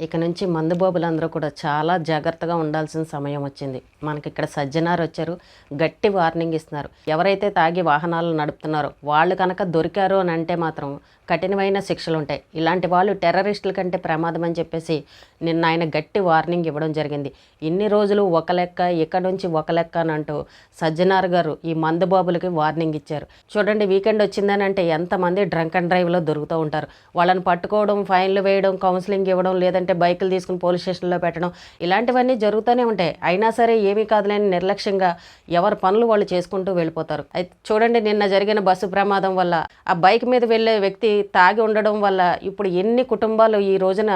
ఇక నుంచి మందుబాబులందరూ కూడా చాలా జాగ్రత్తగా ఉండాల్సిన సమయం వచ్చింది. మనకి ఇక్కడ సజ్జనార్ వచ్చారు గట్టి వార్నింగ్ ఇస్తున్నారు. ఎవరైతే తాగి వాహనాలు నడుపుతున్నారో వాళ్ళు కనుక దొరికారు అని అంటే మాత్రం కఠినమైన శిక్షలు ఉంటాయి. ఇలాంటి వాళ్ళు టెర్రరిస్టుల కంటే ప్రమాదం అని చెప్పేసి నిన్న ఆయన గట్టి వార్నింగ్ ఇవ్వడం జరిగింది. ఇన్ని రోజులు ఒక లెక్క ఇక్కడ నుంచి ఒక లెక్క అని అంటూ సజ్జనార్ గారు ఈ మందుబాబులకి వార్నింగ్ ఇచ్చారు. చూడండి వీకెండ్ వచ్చిందని అంటే ఎంతమంది డ్రంక్ అండ్ డ్రైవ్లో దొరుకుతూ ఉంటారు. వాళ్ళని పట్టుకోవడం ఫైన్లు వేయడం కౌన్సిలింగ్ ఇవ్వడం లేదంటే బైకులు తీసుకుని పోలీస్ స్టేషన్లో పెట్టడం ఇలాంటివన్నీ జరుగుతూనే ఉంటాయి. అయినా సరే ఏమీ కాదులేని నిర్లక్ష్యంగా ఎవరి పనులు వాళ్ళు చేసుకుంటూ వెళ్ళిపోతారు. అయితే చూడండి నిన్న జరిగిన బస్సు ప్రమాదం వల్ల ఆ బైక్ మీద వెళ్ళే వ్యక్తి తాగి ఉండడం వల్ల ఇప్పుడు ఎన్ని కుటుంబాలు ఈ రోజున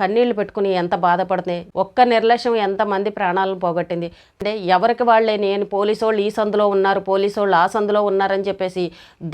కన్నీళ్ళు పెట్టుకుని ఎంత బాధపడుతున్నాయి? ఒక్క నిర్లక్ష్యం ఎంతమంది ప్రాణాలను పోగొట్టింది? అంటే ఎవరికి వాళ్ళే? నేను పోలీసు వాళ్ళు ఈ సందులో ఉన్నారు పోలీసు వాళ్ళు ఆ సందులో ఉన్నారని చెప్పేసి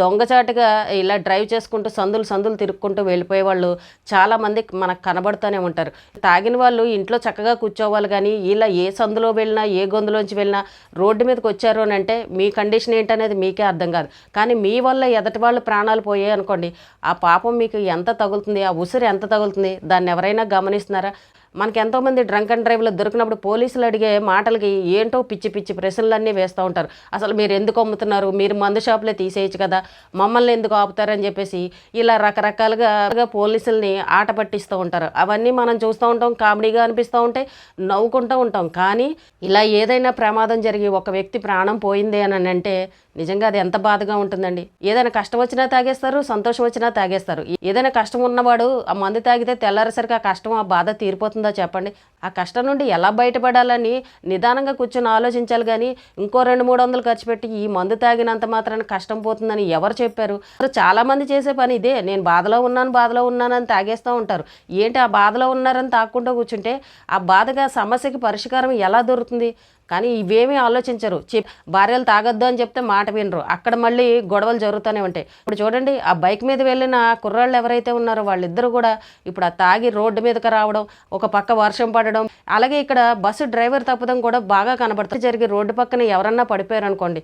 దొంగచాటుగా ఇలా డ్రైవ్ చేసుకుంటూ సందులు సందులు తిరుక్కుంటూ వెళ్ళిపోయే వాళ్ళు చాలామంది మనకు కనబడుతూనే ఉంటారు. తాగిన వాళ్ళు ఇంట్లో చక్కగా కూర్చోవాలి కానీ ఇలా ఏ సందులో వెళ్ళినా ఏ గొంతులోంచి వెళ్ళినా రోడ్డు మీదకి వచ్చారు అని అంటే మీ కండిషన్ ఏంటనేది మీకే అర్థం కాదు. కానీ మీ వల్ల ఎదటి వాళ్ళు ప్రాణాలు పోయాయి అనుకోండి ఆ పాపం మీకు ఎంత తగులుతుంది ఆ ఉసిరి ఎంత తగులుతుంది దాన్ని ఎవరైనా గమనిస్తున్నారా? మనకి ఎంతోమంది డ్రంక్ అండ్ డ్రైవ్లో దొరికినప్పుడు పోలీసులు అడిగే మాటలకి ఏంటో పిచ్చి పిచ్చి ప్రశ్నలన్నీ వేస్తూ ఉంటారు. అసలు మీరు ఎందుకు అమ్ముతున్నారు? మీరు మందు షాపులే తీసేయచ్చు కదా. మమ్మల్ని ఎందుకు ఆపుతారని చెప్పేసి ఇలా రకరకాలుగా పోలీసుల్ని ఆట పట్టిస్తూ ఉంటారు. అవన్నీ మనం చూస్తూ ఉంటాం కామెడీగా అనిపిస్తూ ఉంటాయి నవ్వుకుంటూ ఉంటాం. కానీ ఇలా ఏదైనా ప్రమాదం జరిగి ఒక వ్యక్తి ప్రాణం పోయింది అని అంటే నిజంగా అది ఎంత బాధగా ఉంటుందండి. ఏదైనా కష్టం వచ్చినా తాగేస్తారు సంతోషం వచ్చినా తాగేస్తారు. ఏదైనా కష్టం ఉన్నవాడు ఆ మందు తాగితే తెల్లారేసరికి ఆ కష్టం ఆ బాధ తీరిపోతుందో చెప్పండి. ఆ కష్టం నుండి ఎలా బయటపడాలని నిదానంగా కూర్చొని ఆలోచించాలి కానీ ఇంకో రెండు మూడు వందలు ఖర్చు పెట్టి ఈ మందు తాగినంత మాత్రాన కష్టం పోతుందని ఎవరు చెప్పారు? చాలామంది చేసే పని ఇదే. నేను బాధలో ఉన్నాను బాధలో ఉన్నానని తాగేస్తూ ఉంటారు. ఏంటి ఆ బాధలో ఉన్నారని తాకుండా కూర్చుంటే ఆ బాధగా సమస్యకి పరిష్కారం ఎలా దొరుకుతుంది? కానీ ఇవేమీ ఆలోచించరు. చి భార్యలు తాగొద్దు అని చెప్తే మాట వినరు. అక్కడ మళ్ళీ గొడవలు జరుగుతూనే ఉంటాయి. ఇప్పుడు చూడండి ఆ బైక్ మీద వెళ్ళిన కుర్రాళ్ళు ఎవరైతే ఉన్నారో వాళ్ళిద్దరు కూడా ఇప్పుడు ఆ తాగి రోడ్డు మీదకి రావడం ఒక పక్క వర్షం పడడం అలాగే ఇక్కడ బస్సు డ్రైవర్ తప్పడం కూడా బాగా కనబడుతుంది జరిగి రోడ్డు పక్కన ఎవరన్నా పడిపోయారు అనుకోండి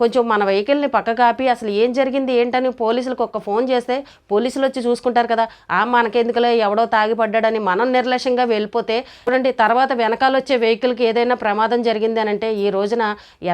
కొంచెం మన వెహికల్ని పక్కకు ఆపి అసలు ఏం జరిగింది ఏంటని పోలీసులకు ఒక్క ఫోన్ చేస్తే పోలీసులు వచ్చి చూసుకుంటారు కదా. ఆ మనకెందుకులే ఎవడో తాగిపడ్డాడని మనం నిర్లక్ష్యంగా వెళ్ళిపోతే చూడండి తర్వాత వెనకాల వచ్చే వెహికల్కి ఏదైనా ప్రమాదం జరిగింది అని అంటే ఈ రోజున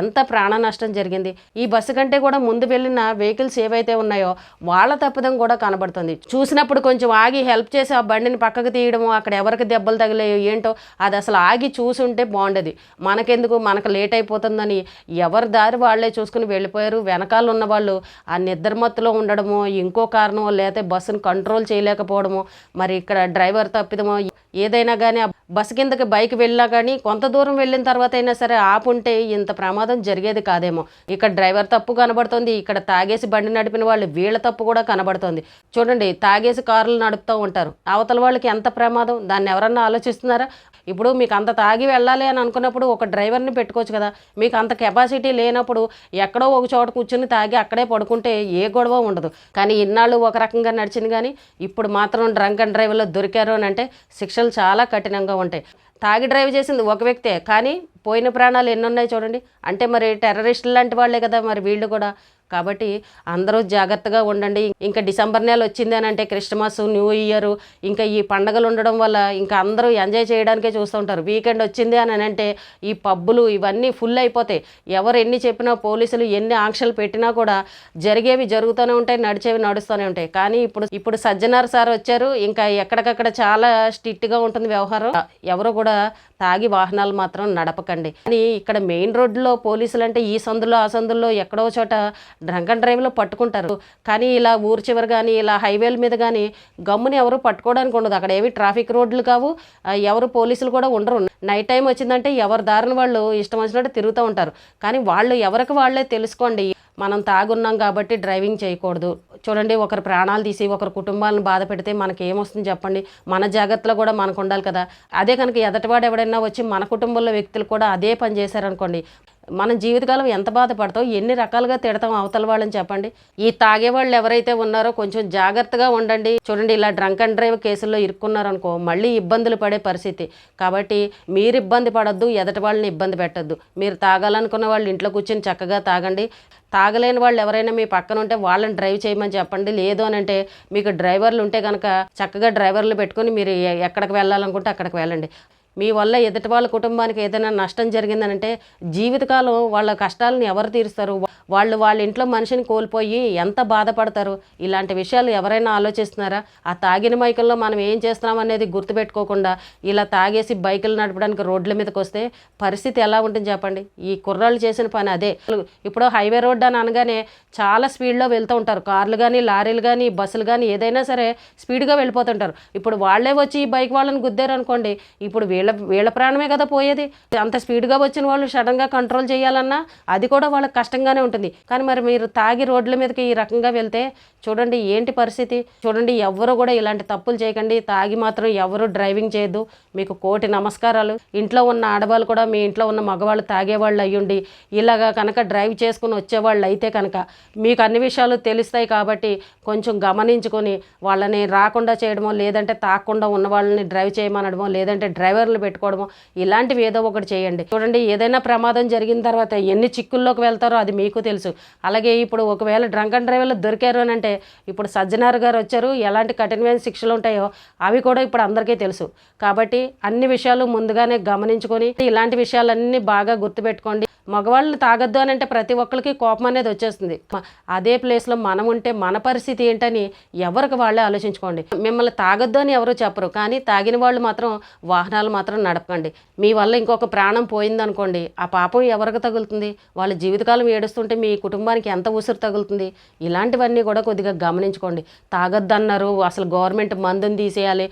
ఎంత ప్రాణ నష్టం జరిగింది. ఈ బస్సు కంటే కూడా ముందు వెళ్ళిన వెహికల్స్ ఏవైతే ఉన్నాయో వాళ్ళ తప్పిదం కూడా కనబడుతుంది. చూసినప్పుడు కొంచెం ఆగి హెల్ప్ చేసి ఆ బండిని పక్కకు తీయడము అక్కడ ఎవరికి దెబ్బలు తగిలాయో ఏంటో అది అసలు ఆగి చూసుంటే బాగుండేది. మనకెందుకు మనకు లేట్ అయిపోతుందని ఎవరి దారి వాళ్ళే తీసుకుని వెళ్ళిపోయారు. వెనకాల ఉన్న వాళ్ళు ఆ నిద్రమత్తులో ఉండడమో ఇంకో కారణమో లేకపోతే బస్సును కంట్రోల్ చేయలేకపోవడమో మరి ఇక్కడ డ్రైవర్ తప్పిదమో ఏదైనా కానీ ఆ బస్సు కిందకి బైక్ వెళ్ళినా కానీ కొంత దూరం వెళ్ళిన తర్వాత అయినా సరే ఆపుంటే ఇంత ప్రమాదం జరిగేది కాదేమో. ఇక్కడ డ్రైవర్ తప్పు కనబడుతుంది. ఇక్కడ తాగేసి బండి నడిపిన వాళ్ళు వీళ్ళ తప్పు కూడా కనబడుతుంది. చూడండి తాగేసి కార్లు నడుపుతూ ఉంటారు. అవతల వాళ్ళకి ఎంత ప్రమాదం? దాన్ని ఎవరన్నా ఆలోచిస్తున్నారా? ఇప్పుడు మీకు అంత తాగి వెళ్ళాలి అని అనుకున్నప్పుడు ఒక డ్రైవర్ని పెట్టుకోవచ్చు కదా. మీకు అంత కెపాసిటీ లేనప్పుడు ఎక్కడో ఒక చోట కూర్చుని తాగి అక్కడే పడుకుంటే ఏ గొడవ ఉండదు. కానీ ఇన్నాళ్ళు ఒక రకంగా నడిచింది కానీ ఇప్పుడు మాత్రం డ్రంక్ అండ్ డ్రైవర్లో దొరికారు అని అంటే శిక్షలు చాలా కఠినంగా ఉంటాయి. తాగి డ్రైవ్ చేసింది ఒక వ్యక్తే కానీ పోయిన ప్రాణాలు ఎన్ని ఉన్నాయి చూడండి. అంటే మరి టెర్రరిస్టులు లాంటి వాళ్ళే కదా మరి వీళ్ళు కూడా. కాబట్టి అందరూ జాగ్రత్తగా ఉండండి. ఇంకా డిసెంబర్ నెల వచ్చింది అని అంటే క్రిస్మస్ న్యూ ఇయర్ ఇంకా ఈ పండగలు ఉండడం వల్ల ఇంకా అందరూ ఎంజాయ్ చేయడానికే చూస్తూ ఉంటారు. వీకెండ్ వచ్చింది అని అంటే ఈ పబ్బులు ఇవన్నీ ఫుల్ అయిపోతాయి. ఎవరు ఎన్ని చెప్పినా పోలీసులు ఎన్ని ఆంక్షలు పెట్టినా కూడా జరిగేవి జరుగుతూనే ఉంటాయి నడిచేవి నడుస్తూనే ఉంటాయి. కానీ ఇప్పుడు ఇప్పుడు సజ్జనార్ సార్ వచ్చారు. ఇంకా ఎక్కడికక్కడ చాలా స్ట్రిక్ట్గా ఉంటుంది వ్యవహారం. ఎవరు కూడా తాగి వాహనాలు మాత్రం నడపకండి. కానీ ఇక్కడ మెయిన్ రోడ్లో పోలీసులు అంటే ఈ సందులో ఆ సందుల్లో ఎక్కడో చోట డ్రంక్ అండ్ డ్రైవ్లో పట్టుకుంటారు. కానీ ఇలా ఊరు చివరి కానీ ఇలా హైవేల మీద కానీ గమ్ముని ఎవరు పట్టుకోవడానికి ఉండదు. అక్కడ ఏవి ట్రాఫిక్ రోడ్లు కావు. ఎవరు పోలీసులు కూడా ఉండరు. నైట్ టైం వచ్చిందంటే ఎవరి దారిని వాళ్ళు ఇష్టం వచ్చినట్టు తిరుగుతూ ఉంటారు. కానీ వాళ్ళు ఎవరికి వాళ్ళే తెలుసుకోండి. మనం తాగున్నాం కాబట్టి డ్రైవింగ్ చేయకూడదు. చూడండి ఒకరు ప్రాణాలు తీసి ఒకరి కుటుంబాలను బాధ పెడితే మనకి ఏమొస్తుంది చెప్పండి? మన జాగ్రత్తలో కూడా మనకు ఉండాలి కదా. అదే కనుక ఎదటివాడు ఎవడైనా వచ్చి మన కుటుంబంలో వ్యక్తులు కూడా అదే పని చేశారనుకోండి మన జీవితకాలం ఎంత బాధపడతాం ఎన్ని రకాలుగా తిడతాం అవతల వాళ్ళని చెప్పండి. ఈ తాగే వాళ్ళు ఎవరైతే ఉన్నారో కొంచెం జాగ్రత్తగా ఉండండి. చూడండి ఇలా డ్రంక్ అండ్ డ్రైవ్ కేసుల్లో ఇరుక్కున్నారనుకో మళ్ళీ ఇబ్బందులు పడే పరిస్థితి. కాబట్టి మీరు ఇబ్బంది పడద్దు ఎదటి వాళ్ళని ఇబ్బంది పెట్టద్దు. మీరు తాగాలనుకున్న వాళ్ళు ఇంట్లో కూర్చొని చక్కగా తాగండి. తాగలేని వాళ్ళు ఎవరైనా మీ పక్కన ఉంటే వాళ్ళని డ్రైవ్ చేయమని చెప్పండి. లేదు అని అంటే మీకు డ్రైవర్లు ఉంటే కనుక చక్కగా డ్రైవర్లు పెట్టుకొని మీరు ఎక్కడికి వెళ్ళాలనుకుంటే అక్కడికి వెళ్ళండి. మీ వల్ల ఎదుటి వాళ్ళ కుటుంబానికి ఏదైనా నష్టం జరిగిందనంటే జీవితకాలం వాళ్ళ కష్టాలను ఎవరు తీరుస్తారు? వాళ్ళు వాళ్ళ ఇంట్లో మనిషిని కోల్పోయి ఎంత బాధపడతారు? ఇలాంటి విషయాలు ఎవరైనా ఆలోచిస్తున్నారా? ఆ తాగిన మైకల్లో మనం ఏం చేస్తున్నాం అనేది గుర్తుపెట్టుకోకుండా ఇలా తాగేసి బైకులు నడపడానికి రోడ్ల మీదకి వస్తే పరిస్థితి ఎలా ఉంటుంది చెప్పండి? ఈ కుర్రాళ్ళు చేసిన పని అదే. ఇప్పుడు హైవే రోడ్ అని అనగానే చాలా స్పీడ్లో వెళ్తూ ఉంటారు. కార్లు కానీ లారీలు కానీ బస్సులు కానీ ఏదైనా సరే స్పీడ్గా వెళ్ళిపోతుంటారు. ఇప్పుడు వాళ్ళే వచ్చి ఈ బైక్ వాళ్ళని గుద్దారు అనుకోండి ఇప్పుడు వీళ్ళ వీళ్ళ ప్రాణమే కదా పోయేది. అంత స్పీడ్గా వచ్చిన వాళ్ళు సడన్గా కంట్రోల్ చేయాలన్నా అది కూడా వాళ్ళకి కష్టంగానే ఉంటుంది. కానీ మరి మీరు తాగి రోడ్ల మీదకి ఈ రకంగా వెళ్తే చూడండి ఏంటి పరిస్థితి. చూడండి ఎవరు కూడా ఇలాంటి తప్పులు చేయకండి. తాగి మాత్రం ఎవరు డ్రైవింగ్ చేయొద్దు. మీకు కోటి నమస్కారాలు. ఇంట్లో ఉన్న ఆడవాళ్ళు కూడా మీ ఇంట్లో ఉన్న మగవాళ్ళు తాగేవాళ్ళు అయ్యుండి ఇలాగా కనుక డ్రైవ్ చేసుకుని వచ్చేవాళ్ళు అయితే కనుక మీకు అన్ని విషయాలు తెలుస్తాయి కాబట్టి కొంచెం గమనించుకొని వాళ్ళని రాకుండా చేయడమో లేదంటే తాకుండా ఉన్న వాళ్ళని డ్రైవ్ చేయమనడమో లేదంటే డ్రైవర్లు పెట్టుకోవడము ఇలాంటివి ఏదో ఒకటి చేయండి. చూడండి ఏదైనా ప్రమాదం జరిగిన తర్వాత ఎన్ని చిక్కుల్లోకి వెళ్తారో అది మీకు తెలుసు. అలాగే ఇప్పుడు ఒకవేళ డ్రంక్ అండ్ డ్రైవర్లు దొరికారు అని అంటే ఇప్పుడు సజ్జనార్ గారు వచ్చారు ఎలాంటి కఠినమైన శిక్షలు ఉంటాయో అవి కూడా ఇప్పుడు అందరికీ తెలుసు. కాబట్టి అన్ని విషయాలు ముందుగానే గమనించుకొని ఇలాంటి విషయాలన్నీ బాగా గుర్తుపెట్టుకోండి. మగవాళ్ళు తాగొద్దు అని అంటే ప్రతి ఒక్కరికి కోపం అనేది వచ్చేస్తుంది. అదే ప్లేస్లో మనం ఉంటే మన పరిస్థితి ఏంటని ఎవరికి వాళ్ళే ఆలోచించుకోండి. మిమ్మల్ని తాగొద్దు అని ఎవరు చెప్పరు కానీ తాగిన వాళ్ళు మాత్రం వాహనాలు మాత్రం నడపకండి. మీ వల్ల ఇంకొక ప్రాణం పోయిందనుకోండి ఆ పాపం ఎవరికి తగులుతుంది? వాళ్ళ జీవితకాలం ఏడుస్తుంటే మీ కుటుంబానికి ఎంత ఉసురు తగులుతుంది? ఇలాంటివన్నీ కూడా కొద్దిగా గమనించుకోండి. తాగొద్దన్నారు అసలు గవర్నమెంట్ మందుని తీసేయాలి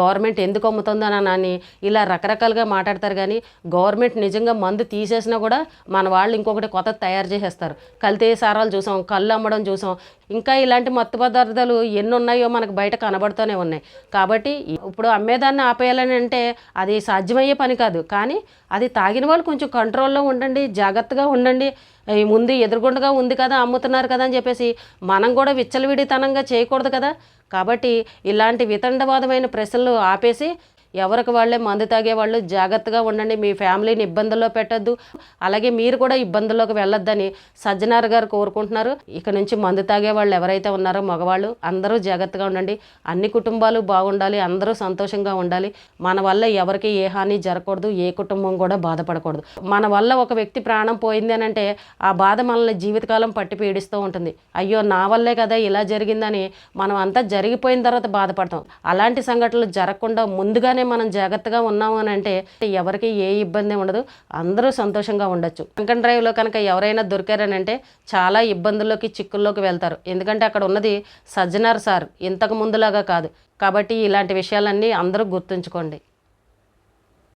గవర్నమెంట్ ఎందుకు అమ్ముతుందని అని ఇలా రకరకాలుగా మాట్లాడతారు కానీ గవర్నమెంట్ నిజంగా మందు తీసేసినా కూడా మన వాళ్ళు ఇంకొకటి కొత్త తయారు చేసేస్తారు. కల్తీ సారాలు చూసాం కళ్ళు అమ్మడం చూసాం. ఇంకా ఇలాంటి మత్తు పదార్థాలు ఎన్ని ఉన్నాయో మనకు బయట కనబడుతూనే ఉన్నాయి. కాబట్టి ఇప్పుడు అమ్మేదాన్ని ఆపేయాలని అంటే అది సాధ్యమయ్యే పని కాదు. కానీ అది తాగిన వాళ్ళు కొంచెం కంట్రోల్లో ఉండండి జాగ్రత్తగా ఉండండి. ముందు ఎదురుగుండగా ఉంది కదా అమ్ముతున్నారు కదా అని చెప్పేసి మనం కూడా విచ్చలవిడితనంగా చేయకూడదు కదా. కాబట్టి ఇలాంటి వితండవాదమైన ప్రశ్నలు ఆపేసి ఎవరికి వాళ్ళే మందు తాగే వాళ్ళు జాగ్రత్తగా ఉండండి. మీ ఫ్యామిలీని ఇబ్బందుల్లో పెట్టద్దు. అలాగే మీరు కూడా ఇబ్బందుల్లోకి వెళ్ళొద్దని సజ్జనార్ గారు కోరుకుంటున్నారు. ఇక నుంచి మందు తాగే వాళ్ళు ఎవరైతే ఉన్నారో మగవాళ్ళు అందరూ జాగ్రత్తగా ఉండండి. అన్ని కుటుంబాలు బాగుండాలి అందరూ సంతోషంగా ఉండాలి. మన వల్ల ఎవరికి ఏ హాని జరగకూడదు ఏ కుటుంబం కూడా బాధపడకూడదు. మన వల్ల ఒక వ్యక్తి ప్రాణం పోయింది అని అంటే ఆ బాధ మనల్ని జీవితకాలం పట్టి పీడిస్తూ ఉంటుంది. అయ్యో నా వల్లే కదా ఇలా జరిగిందని మనం అంతా జరిగిపోయిన తర్వాత బాధపడతాం. అలాంటి సంఘటనలు జరగకుండా ముందుగానే మనం జాగ్రత్తగా ఉన్నాము అని అంటే ఎవరికి ఏ ఇబ్బంది ఉండదు. అందరూ సంతోషంగా ఉండొచ్చు. డ్రంకన్ డ్రైవ్లో కనుక ఎవరైనా దొరికారని అంటే చాలా ఇబ్బందుల్లోకి చిక్కుల్లోకి వెళ్తారు. ఎందుకంటే అక్కడ ఉన్నది సజ్జనార్ సార్. ఇంతకు ముందులాగా కాదు. కాబట్టి ఇలాంటి విషయాలన్నీ అందరూ గుర్తుంచుకోండి.